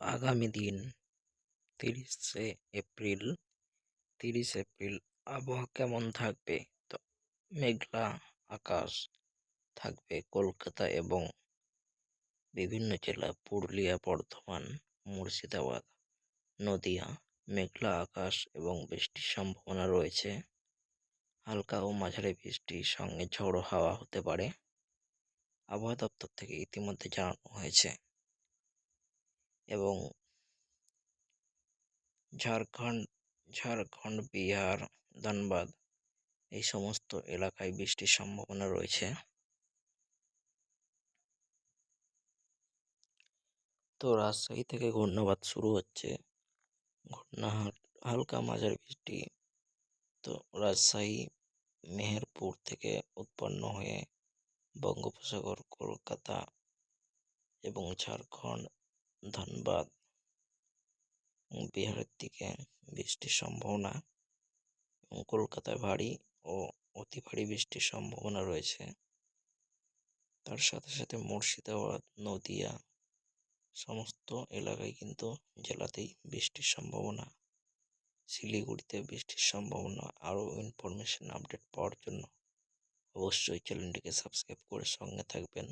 আগামী দিন, তিরিশে এপ্রিল, তিরিশ এপ্রিল আবহাওয়া কেমন থাকবে? তো মেঘলা আকাশ থাকবে কলকাতা এবং বিভিন্ন জেলা, পুরুলিয়া, বর্ধমান, মুর্শিদাবাদ, নদিয়া, মেঘলা আকাশ এবং বৃষ্টির সম্ভাবনা রয়েছে। হালকা ও মাঝারি বৃষ্টির সঙ্গে ঝড়ো হাওয়া হতে পারে। আবহাওয়া দপ্তর থেকে ইতিমধ্যে জানানো হয়েছে। এবং ঝাড়খণ্ড ঝাড়খণ্ড, বিহার, ধানবাদ এই সমস্ত এলাকায় বৃষ্টির সম্ভাবনা রয়েছে। তো রাজশাহী থেকে ঘূর্ণাবাদ শুরু হচ্ছে। ঘূর্ণা হালকা মাঝারি বৃষ্টি। তো রাজশাহী, মেহেরপুর থেকে উৎপন্ন হয়ে বঙ্গোপসাগর, কলকাতা এবং ঝাড়খণ্ড ধানবাদ বিহারের দিকে বৃষ্টির সম্ভাবনা কলকাতায় ভারী ও অতি ভারী বৃষ্টির সম্ভাবনা রয়েছে। তার সাথে সাথে মুর্শিদাবাদ, নদিয়া সমস্ত এলাকায় কিন্তু জেলাতেই বৃষ্টির সম্ভাবনা। শিলিগুড়িতে বৃষ্টির সম্ভাবনা, আরও ইনফরমেশন আপডেট পাওয়ার জন্য অবশ্যই চ্যানেলটিকে সাবস্ক্রাইব করে সঙ্গে থাকবেন।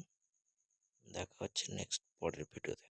দেখা হচ্ছে নেক্সট পরের ভিডিওতে